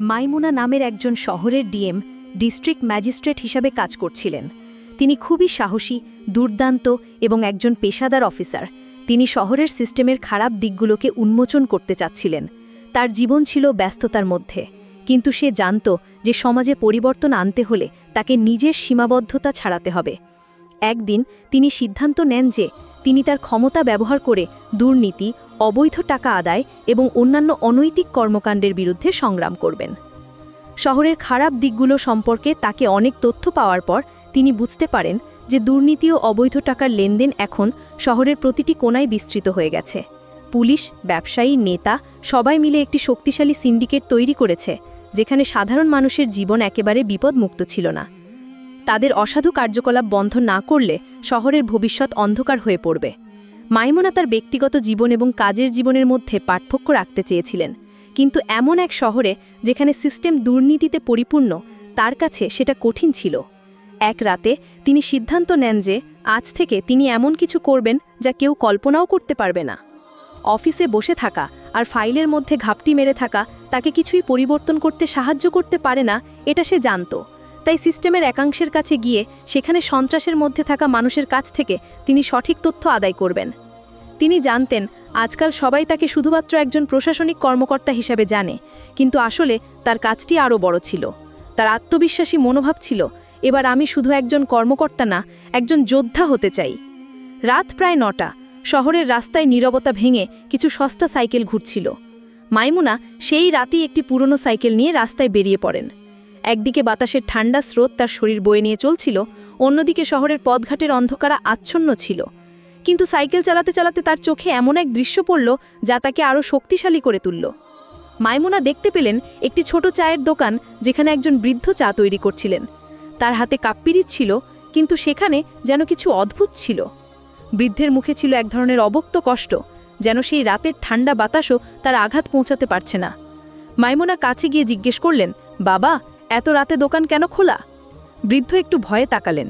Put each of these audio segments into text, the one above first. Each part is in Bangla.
মাইমুনা নামের একজন শহরের ডিএম, ডিস্ট্রিক্ট ম্যাজিস্ট্রেট হিসাবে কাজ করছিলেন। তিনি খুবই সাহসী, দুর্দান্ত এবং একজন পেশাদার অফিসার। তিনি শহরের সিস্টেমের খারাপ দিকগুলোকে উন্মোচন করতে চাচ্ছিলেন। তার জীবন ছিল ব্যস্ততার মধ্যে। কিন্তু সে জানত যে সমাজে পরিবর্তন আনতে হলে তাকে নিজের সীমাবদ্ধতা ছাড়াতে হবে। একদিন তিনি সিদ্ধান্ত নেন যে তিনি তার ক্ষমতা ব্যবহার করে দুর্নীতি, অবৈধ টাকা আদায় এবং অন্যান্য অনৈতিক কর্মকাণ্ডের বিরুদ্ধে সংগ্রাম করবেন। শহরের খারাপ দিকগুলো সম্পর্কে তাকে অনেক তথ্য পাওয়ার পর তিনি বুঝতে পারেন যে দুর্নীতি ও অবৈধ টাকার লেনদেন এখন শহরের প্রতিটি কোনায় বিস্তৃত হয়ে গেছে। পুলিশ, ব্যবসায়ী, নেতা সবাই মিলে একটি শক্তিশালী সিন্ডিকেট তৈরি করেছে, যেখানে সাধারণ মানুষের জীবন একেবারে বিপদমুক্ত ছিল না। তাদের অসাধু কার্যকলাপ বন্ধ না করলে শহরের ভবিষ্যৎ অন্ধকার হয়ে পড়বে। মাইমুনা তার ব্যক্তিগত জীবন এবং কাজের জীবনের মধ্যে পার্থক্য রাখতে চেয়েছিলেন। কিন্তু এমন এক শহরে যেখানে সিস্টেম দুর্নীতিতে পরিপূর্ণ, তার কাছে সেটা কঠিন ছিল। এক রাতে তিনি সিদ্ধান্ত নেন যে আজ থেকে তিনি এমন কিছু করবেন যা কেউ কল্পনাও করতে পারবে না। অফিসে বসে থাকা আর ফাইলের মধ্যে ঘাপটি মেরে থাকা তাকে কিছুই পরিবর্তন করতে সাহায্য করতে পারে না, এটা সে জানত। তাই সিস্টেমের একাংশের কাছে গিয়ে সেখানে সন্ত্রাসের মধ্যে থাকা মানুষের কাছ থেকে তিনি সঠিক তথ্য আদায় করবেন। তিনি জানতেন, আজকাল সবাই তাকে শুধুমাত্র একজন প্রশাসনিক কর্মকর্তা হিসাবে জানে, কিন্তু আসলে তার কাজটি আরও বড় ছিল। তার আত্মবিশ্বাসী মনোভাব ছিল, এবার আমি শুধু একজন কর্মকর্তা না, একজন যোদ্ধা হতে চাই। রাত প্রায় নটা, শহরের রাস্তায় নীরবতা ভেঙে কিছু সস্তা সাইকেল ঘুরছিল। মাইমুনা সেই রাতেই একটি পুরনো সাইকেল নিয়ে রাস্তায় বেরিয়ে পড়েন। একদিকে বাতাসের ঠান্ডা স্রোত তার শরীর বয়ে নিয়ে চলছিল, অন্যদিকে শহরের পথঘাটের অন্ধকারা আচ্ছন্ন ছিল। কিন্তু সাইকেল চালাতে চালাতে তার চোখে এমন এক দৃশ্য পড়ল যা তাকে আরও শক্তিশালী করে তুলল। মাইমুনা দেখতে পেলেন একটি ছোট চায়ের দোকান যেখানে একজন বৃদ্ধ চা তৈরি করছিলেন। তার হাতে কাপ্পিরিচ ছিল, কিন্তু সেখানে যেন কিছু অদ্ভুত ছিল। বৃদ্ধের মুখে ছিল এক ধরনের অবক্ত কষ্ট, যেন সেই রাতের ঠান্ডা বাতাসও তার আঘাত পৌঁছাতে পারছে না। মাইমুনা কাছে গিয়ে জিজ্ঞেস করলেন, বাবা এত রাতে দোকান কেন খোলা? বৃদ্ধ একটু ভয়ে তাকালেন।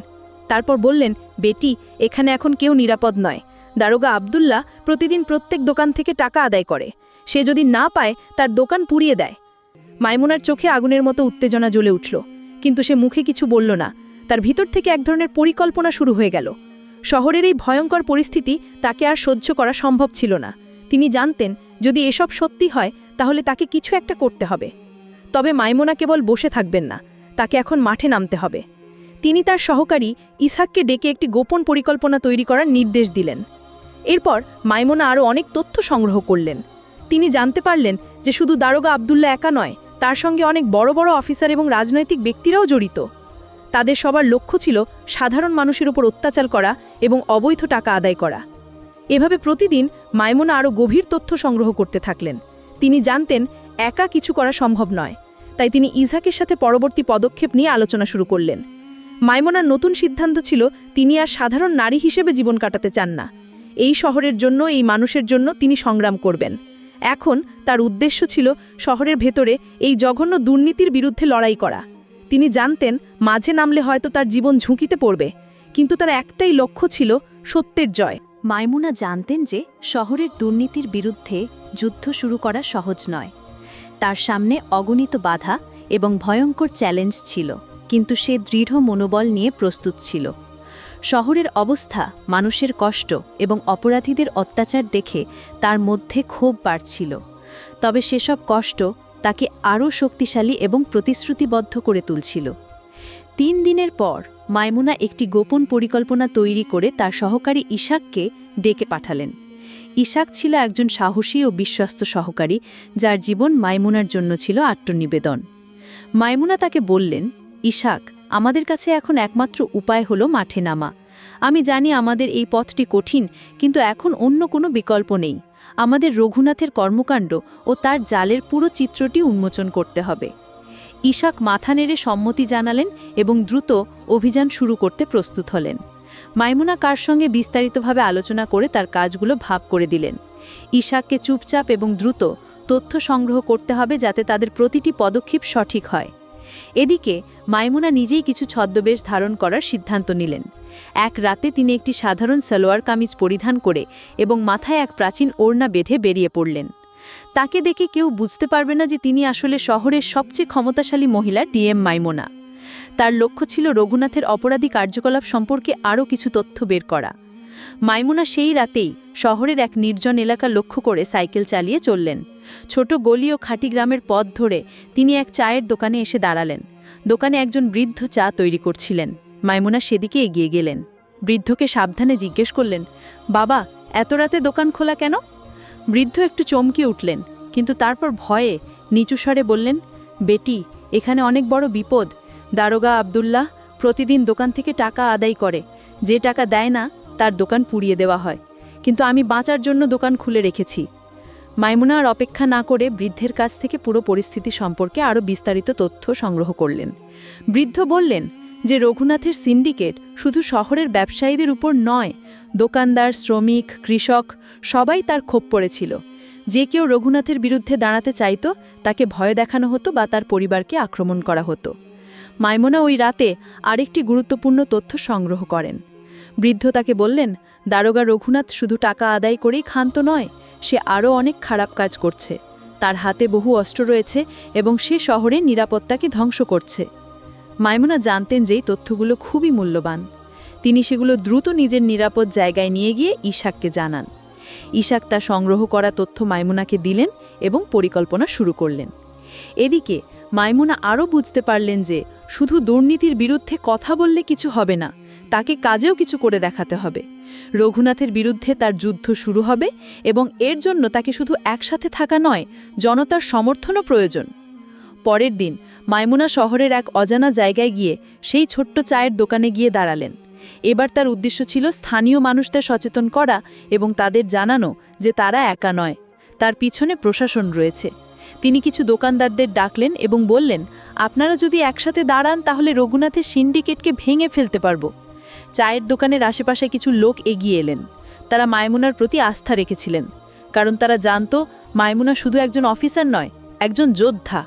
তারপর বললেন, বেটি, এখানে এখন কেউ নিরাপদ নয়। দারোগা আবদুল্লাহ প্রতিদিন প্রত্যেক দোকান থেকে টাকা আদায় করে। সে যদি না পায়, তার দোকান পুড়িয়ে দেয়। মাইমুনার চোখে আগুনের মতো উত্তেজনা জ্বলে উঠল, কিন্তু সে মুখে কিছু বলল না। তার ভিতর থেকে এক ধরনের পরিকল্পনা শুরু হয়ে গেল। শহরের এই ভয়ঙ্কর পরিস্থিতি তাকে আর সহ্য করা সম্ভব ছিল না। তিনি জানতেন, যদি এসব সত্যি হয়, তাহলে তাকে কিছু একটা করতে হবে। তবে মাইমোনা কেবল বসে থাকবেন না, তাকে এখন মাঠে নামতে হবে। তিনি তার সহকারী ইসাককে ডেকে একটি গোপন পরিকল্পনা তৈরি করার নির্দেশ দিলেন। এরপর মাইমোনা আরও অনেক তথ্য সংগ্রহ করলেন। তিনি জানতে পারলেন যে শুধু দারোগা আবদুল্লা একা নয়, তার সঙ্গে অনেক বড় বড় অফিসার এবং রাজনৈতিক ব্যক্তিরাও জড়িত। তাদের সবার লক্ষ্য ছিল সাধারণ মানুষের উপর অত্যাচার করা এবং অবৈধ টাকা আদায় করা। এভাবে প্রতিদিন মাইমোনা আরও গভীর তথ্য সংগ্রহ করতে থাকলেন। তিনি জানতেন, একা কিছু করা সম্ভব নয়। তাই তিনি ইজাকের সাথে পরবর্তী পদক্ষেপ নিয়ে আলোচনা শুরু করলেন। মাইমোনার নতুন সিদ্ধান্ত ছিল, তিনি আর সাধারণ নারী হিসেবে জীবন কাটাতে চান না। এই শহরের জন্য, এই মানুষের জন্য তিনি সংগ্রাম করবেন। এখন তার উদ্দেশ্য ছিল শহরের ভেতরে এই জঘন্য দুর্নীতির বিরুদ্ধে লড়াই করা। তিনি জানতেন, মাঝে নামলে হয়তো তার জীবন ঝুঁকিতে পড়বে। কিন্তু তার একটাই লক্ষ্য ছিল সত্যের জয়। মাইমুনা জানতেন যে শহরের দুর্নীতির বিরুদ্ধে যুদ্ধ শুরু করা সহজ নয়। তার সামনে অগণিত বাধা এবং ভয়ঙ্কর চ্যালেঞ্জ ছিল, কিন্তু সে দৃঢ় মনোবল নিয়ে প্রস্তুত ছিল। শহরের অবস্থা, মানুষের কষ্ট এবং অপরাধীদের অত্যাচার দেখে তার মধ্যে ক্ষোভ বাড়ছিল। তবে সেসব কষ্ট তাকে আরও শক্তিশালী এবং প্রতিশ্রুতিবদ্ধ করে তুলছিল। তিন দিনের পর, মাইমুনা একটি গোপন পরিকল্পনা তৈরি করে তার সহকারী ইশাককে ডেকে পাঠালেন। ইশাক ছিল একজন সাহসী ও বিশ্বস্ত সহকারী, যার জীবন মাইমুনার জন্য ছিল আত্মনিবেদন মাইমুনা তাকে বললেন, ইশাক, আমাদের কাছে এখন একমাত্র উপায় হলো মাঠে নামা। আমি জানি আমাদের এই পথটি কঠিন, কিন্তু এখন অন্য কোনো বিকল্প নেই। আমাদের রঘুনাথের কর্মকাণ্ড ও তার জালের পুরো চিত্রটি উন্মোচন করতে হবে। ইশাক মাথা নেড়ে সম্মতি জানালেন এবং দ্রুত অভিযান শুরু করতে প্রস্তুত হলেন। মাইমুনা কার সঙ্গে বিস্তারিতভাবে আলোচনা করে তার কাজগুলো ভাব করে দিলেন। ইশাককে চুপচাপ এবং দ্রুত তথ্য সংগ্রহ করতে হবে যাতে তাদের প্রতিটি পদক্ষেপ সঠিক হয়। এদিকে, মাইমুনা নিজেই কিছু ছদ্মবেশ ধারণ করার সিদ্ধান্ত নিলেন। এক রাতে তিনি একটি সাধারণ সালোয়ার কামিজ পরিধান করে এবং মাথায় এক প্রাচীন ওড়না বেঁধে বেরিয়ে পড়লেন। তাকে দেখে কেউ বুঝতে পারবে না যে তিনি আসলে শহরের সবচেয়ে ক্ষমতাশালী মহিলা ডিএম মাইমোনা। তার লক্ষ্য ছিল রঘুনাথের অপরাধী কার্যকলাপ সম্পর্কে আরও কিছু তথ্য বের করা। মাইমুনা সেই রাতেই শহরের এক নির্জন এলাকা লক্ষ্য করে সাইকেল চালিয়ে চললেন। ছোট গলি ও খাঁটি গ্রামের পথ ধরে তিনি এক চায়ের দোকানে এসে দাঁড়ালেন। দোকানে একজন বৃদ্ধ চা তৈরি করছিলেন। মাইমুনা সেদিকে এগিয়ে গেলেন। বৃদ্ধকে সাবধানে জিজ্ঞেস করলেন, বাবা, এত রাতে দোকান খোলা কেন? বৃদ্ধ একটু চমকে উঠলেন, কিন্তু তারপর ভয়ে নিচু স্বরে বললেন, বেটি, এখানে অনেক বড় বিপদ। দারোগা আবদুল্লাহ প্রতিদিন দোকান থেকে টাকা আদায় করে। যে টাকা দেয় না, তার দোকান পুড়িয়ে দেওয়া হয়। কিন্তু আমি বাঁচার জন্য দোকান খুলে রেখেছি। মাইমুনা আর অপেক্ষা না করে বৃদ্ধের কাছ থেকে পুরো পরিস্থিতি সম্পর্কে আরও বিস্তারিত তথ্য সংগ্রহ করলেন। বৃদ্ধ বললেন যে, রঘুনাথের সিন্ডিকেট শুধু শহরের ব্যবসায়ীদের উপর নয়, দোকানদার, শ্রমিক, কৃষক, সবাই তার ক্ষোভ পড়েছিল। যে কেউ রঘুনাথের বিরুদ্ধে দাঁড়াতে চাইত, তাকে ভয় দেখানো হতো বা তার পরিবারকে আক্রমণ করা হতো। মাইমোনা ওই রাতে আরেকটি গুরুত্বপূর্ণ তথ্য সংগ্রহ করেন। বৃদ্ধ তাকে বললেন, দারোগা রঘুনাথ শুধু টাকা আদায় করেই ক্ষান্ত নয়, সে আরও অনেক খারাপ কাজ করছে। তার হাতে বহু অস্ত্র রয়েছে এবং সে শহরে নিরাপত্তাকে ধ্বংস করছে। মাইমুনা জানতেন যে তথ্যগুলো খুবই মূল্যবান। তিনি সেগুলো দ্রুত নিজের নিরাপদ জায়গায় নিয়ে গিয়ে ইশাককে জানান। ইশাক তা সংগ্রহ করা তথ্য মাইমুনাকে দিলেন এবং পরিকল্পনা শুরু করলেন। এদিকে মাইমুনা আরও বুঝতে পারলেন যে শুধু দুর্নীতির বিরুদ্ধে কথা বললে কিছু হবে না, তাকে কাজেও কিছু করে দেখাতে হবে। রঘুনাথের বিরুদ্ধে তার যুদ্ধ শুরু হবে এবং এর জন্য তাকে শুধু একসাথে থাকা নয়, জনতার সমর্থনও প্রয়োজন। পরের দিন, মাইমুনা শহরের এক অজানা জায়গায় গিয়ে সেই ছোট্ট চায়ের দোকানে গিয়ে দাঁড়ালেন। এবার তার উদ্দেশ্য ছিল স্থানীয় মানুষদের সচেতন করা এবং তাদের জানানো যে তারা একা নয়। তার পিছনে প্রশাসন রয়েছে। তিনি কিছু দোকানদারদের ডাকলেন এবং বললেন, আপনারা যদি একসাথে দাঁড়ান, তাহলে রঘুনাথের সিন্ডিকেটকে ভেঙে ফেলতে পারব। চায়ের দোকানের আশেপাশে কিছু লোক এগিয়ে এলেন। তারা মায়মুনার প্রতি আস্থা রেখেছিলেন, কারণ তারা জানত মায়মুনা শুধু একজন অফিসার নয়, একজন যোদ্ধা।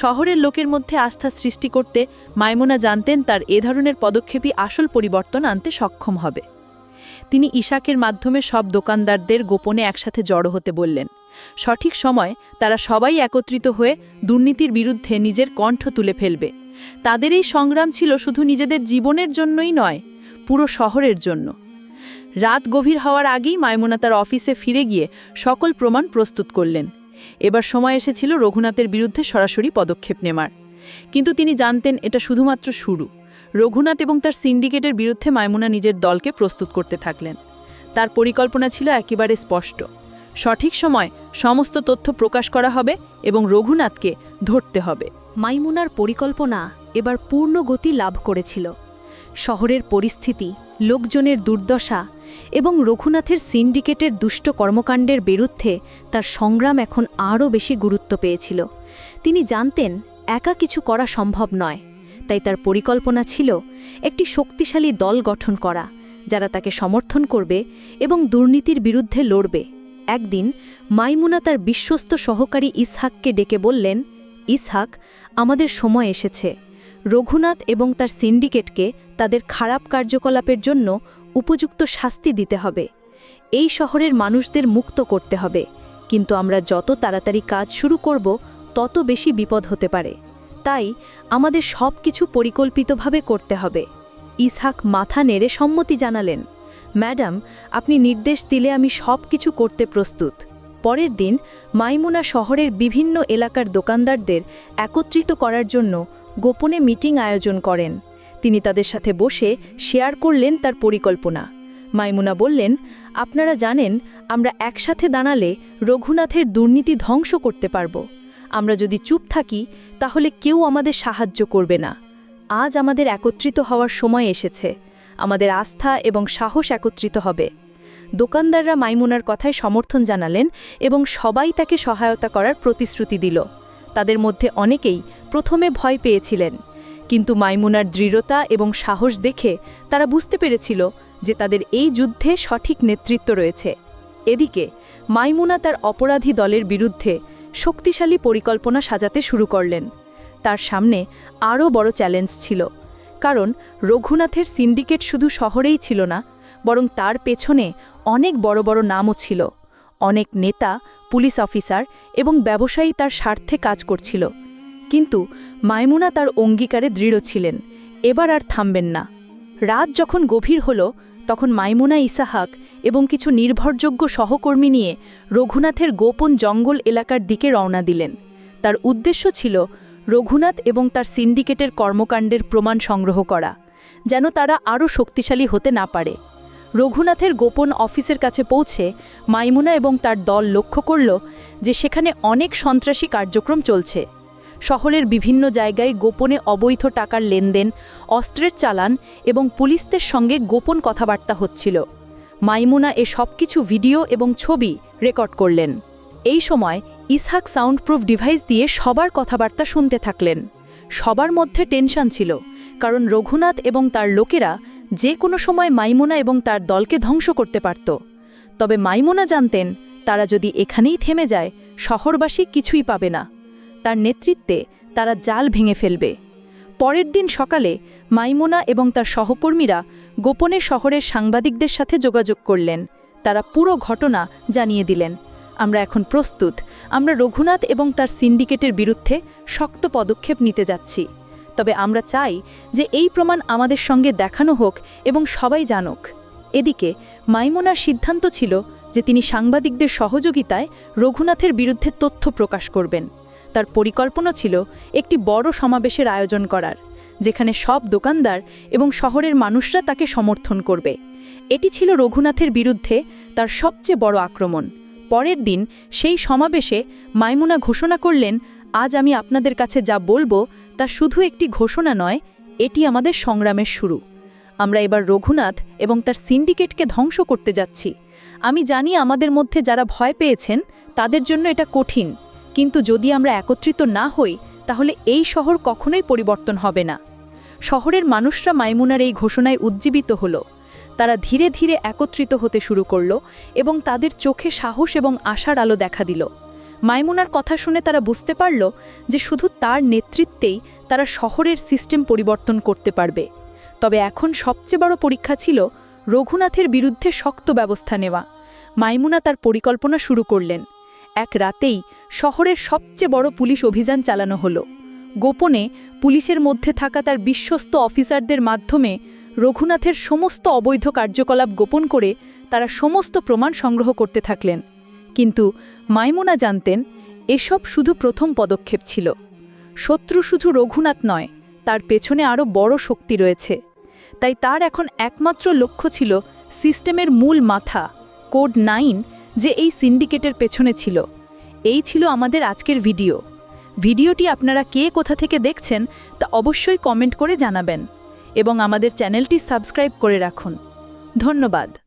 শহরের লোকের মধ্যে আস্থা সৃষ্টি করতে মায়মুনা জানতেন তার এ ধরনের পদক্ষেপই আসল পরিবর্তন আনতে সক্ষম হবে। তিনি ইশাকের মাধ্যমে সব দোকানদারদের গোপনে একসাথে জড়ো হতে বললেন। সঠিক সময় তারা সবাই একত্রিত হয়ে দুর্নীতির বিরুদ্ধে নিজের কণ্ঠ তুলে ফেলবে। তাদের এই সংগ্রাম ছিল শুধু নিজেদের জীবনের জন্যই নয়, পুরো শহরের জন্য। রাত গভীর হওয়ার আগেই মায়মুনা তার অফিসে ফিরে গিয়ে সকল প্রমাণ প্রস্তুত করলেন। এবার সময় এসেছিল রঘুনাথের বিরুদ্ধে সরাসরি পদক্ষেপ নেমার কিন্তু তিনি জানতেন এটা শুধুমাত্র শুরু। রঘুনাথ এবং তার সিন্ডিকেটের বিরুদ্ধে মাইমুনা নিজের দলকে প্রস্তুত করতে থাকলেন। তার পরিকল্পনা ছিল একেবারে স্পষ্ট। সঠিক সময় সমস্ত তথ্য প্রকাশ করা হবে এবং রঘুনাথকে ধরতে হবে। মাইমুনার পরিকল্পনা এবার পূর্ণ গতি লাভ করেছিল। শহরের পরিস্থিতি, লোকজনের দুর্দশা এবং রঘুনাথের সিন্ডিকেটের দুষ্ট কর্মকাণ্ডের বিরুদ্ধে তার সংগ্রাম এখন আরও বেশি গুরুত্ব পেয়েছিল। তিনি জানতেন, একা কিছু করা সম্ভব নয়। তাই তার পরিকল্পনা ছিল একটি শক্তিশালী দল গঠন করা, যারা তাকে সমর্থন করবে এবং দুর্নীতির বিরুদ্ধে লড়বে। একদিন মাইমুনা তার বিশ্বস্ত সহকারী ইসহাককে ডেকে বললেন, ইসহাক, আমাদের সময় এসেছে। রঘুনাথ এবং তার সিন্ডিকেটকে তাদের খারাপ কার্যকলাপের জন্য উপযুক্ত শাস্তি দিতে হবে। এই শহরের মানুষদের মুক্ত করতে হবে। কিন্তু আমরা যত তাড়াতাড়ি কাজ শুরু করব, তত বেশি বিপদ হতে পারে। তাই আমাদের সব কিছু পরিকল্পিতভাবে করতে হবে। ইসহাক মাথা নেড়ে সম্মতি জানালেন। ম্যাডাম, আপনি নির্দেশ দিলে আমি সব কিছু করতে প্রস্তুত। পরের দিন মাইমুনা শহরের বিভিন্ন এলাকার দোকানদারদের একত্রিত করার জন্য গোপনে মিটিং আয়োজন করেন। তিনি তাদের সাথে বসে শেয়ার করলেন তার পরিকল্পনা। মাইমুনা বললেন, আপনারা জানেন, আমরা একসাথে দাঁড়ালে রঘুনাথের দুর্নীতি ধ্বংস করতে পারব। আমরা যদি চুপ থাকি, তাহলে কেউ আমাদের সাহায্য করবে না। আজ আমাদের একত্রিত হওয়ার সময় এসেছে। আমাদের আস্থা এবং সাহস একত্রিত হবে। দোকানদাররা মাইমুনার কথায় সমর্থন জানালেন এবং সবাই তাকে সহায়তা করার প্রতিশ্রুতি দিল। তাদের মধ্যে অনেকেই প্রথমে ভয় পেয়েছিলেন। কিন্তু মাইমুনার দৃঢ়তা এবং সাহস দেখে তারা বুঝতে পেরেছিল যে তাদের এই যুদ্ধে সঠিক নেতৃত্ব রয়েছে। এদিকে, মাইমুনা তার অপরাধী দলের বিরুদ্ধে শক্তিশালী পরিকল্পনা সাজাতে শুরু করলেন। তার সামনে আরও বড় চ্যালেঞ্জ ছিল। কারণ রঘুনাথের সিন্ডিকেট শুধু শহরেই ছিল না, বরং তার পেছনে অনেক বড় বড় নামও ছিল। অনেক নেতা, পুলিশ অফিসার এবং ব্যবসায়ী তার স্বার্থে কাজ করছিল। কিন্তু মাইমুনা তার অঙ্গীকারে দৃঢ় ছিলেন, এবার আর থামবেন না। রাত যখন গভীর হল তখন মাইমুনা ইসাহাক এবং কিছু নির্ভরযোগ্য সহকর্মী নিয়ে রঘুনাথের গোপন জঙ্গল এলাকার দিকে রওনা দিলেন। তার উদ্দেশ্য ছিল রঘুনাথ এবং তার সিন্ডিকেটের কর্মকাণ্ডের প্রমাণ সংগ্রহ করা, যেন তারা আরও শক্তিশালী হতে না পারে। রঘুনাথের গোপন অফিসের কাছে পৌঁছে মাইমুনা এবং তার দল লক্ষ্য করল যে সেখানে অনেক সন্ত্রাসী কার্যক্রম চলছে। শহরের বিভিন্ন জায়গায় গোপনে অবৈধ টাকার লেনদেন, অস্ত্রের চালান এবং পুলিশদের সঙ্গে গোপন কথাবার্তা হচ্ছিল। মাইমুনা এ সব কিছু ভিডিও এবং ছবি রেকর্ড করলেন। এই সময় ইসহাক সাউন্ডপ্রুফ ডিভাইস দিয়ে সবার কথাবার্তা শুনতে থাকলেন। সবার মধ্যে টেনশন ছিল, কারণ রঘুনাথ এবং তার লোকেরা যে কোনো সময় মাইমুনা এবং তার দলকে ধ্বংস করতে পারত। তবে মাইমুনা জানতেন, তারা যদি এখানেই থেমে যায়, শহরবাসী কিছুই পাবে না। তার নেতৃত্বে তারা জাল ভেঙে ফেলবে। পরের দিন সকালে মাইমুনা এবং তার সহকর্মীরা গোপনে শহরের সাংবাদিকদের সাথে যোগাযোগ করলেন। তারা পুরো ঘটনা জানিয়ে দিলেন। আমরা এখন প্রস্তুত। আমরা রঘুনাথ এবং তার সিন্ডিকেটের বিরুদ্ধে শক্ত পদক্ষেপ নিতে যাচ্ছি। তবে আমরা চাই যে এই প্রমাণ আমাদের সঙ্গে দেখানো হোক এবং সবাই জানুক। এদিকে মাইমুনার সিদ্ধান্ত ছিল যে তিনি সাংবাদিকদের সহযোগিতায় রঘুনাথের বিরুদ্ধে তথ্য প্রকাশ করবেন। তার পরিকল্পনা ছিল একটি বড় সমাবেশের আয়োজন করার, যেখানে সব দোকানদার এবং শহরের মানুষরা তাকে সমর্থন করবে। এটি ছিল রঘুনাথের বিরুদ্ধে তার সবচেয়ে বড় আক্রমণ। পরের দিন সেই সমাবেশে মাইমুনা ঘোষণা করলেন, আজ আমি আপনাদের কাছে যা বলব তা শুধু একটি ঘোষণা নয়, এটি আমাদের সংগ্রামের শুরু। আমরা এবার রঘুনাথ এবং তার সিন্ডিকেটকে ধ্বংস করতে যাচ্ছি। আমি জানি আমাদের মধ্যে যারা ভয় পেয়েছেন, তাদের জন্য এটা কঠিন। কিন্তু যদি আমরা একত্রিত না হই, তাহলে এই শহর কখনোই পরিবর্তন হবে না। শহরের মানুষরা মাইমুনার এই ঘোষণায় উজ্জীবিত হল। তারা ধীরে ধীরে একত্রিত হতে শুরু করল এবং তাদের চোখে সাহস এবং আশার আলো দেখা দিল। মাইমুনার কথা শুনে তারা বুঝতে পারল যে শুধু তার নেতৃত্বেই তারা শহরের সিস্টেম পরিবর্তন করতে পারবে। তবে এখন সবচেয়ে বড় পরীক্ষা ছিল রঘুনাথের বিরুদ্ধে শক্ত ব্যবস্থা নেওয়া। মাইমুনা তার পরিকল্পনা শুরু করলেন। এক রাতেই শহরের সবচেয়ে বড় পুলিশ অভিযান চালানো হলো। গোপনে পুলিশের মধ্যে থাকা তার বিশ্বস্ত অফিসারদের মাধ্যমে রঘুনাথের সমস্ত অবৈধ কার্যকলাপ গোপন করে তারা সমস্ত প্রমাণ সংগ্রহ করতে থাকলেন। কিন্তু মাইমুনা জানতেন, এসব শুধু প্রথম পদক্ষেপ ছিল। শত্রু শুধু রঘুনাথ নয়, তার পেছনে আরও বড় শক্তি রয়েছে। তাই তার এখন একমাত্র লক্ষ্য ছিল সিস্টেমের মূল মাথা, কোড নাইন যে এই সিন্ডিকেটের পেছনে ছিল। এই ছিল আমাদের আজকের ভিডিও। ভিডিওটি আপনারা কে কোথা থেকে দেখছেন তা অবশ্যই কমেন্ট করে জানাবেন এবং আমাদের চ্যানেলটি সাবস্ক্রাইব করে রাখুন। ধন্যবাদ।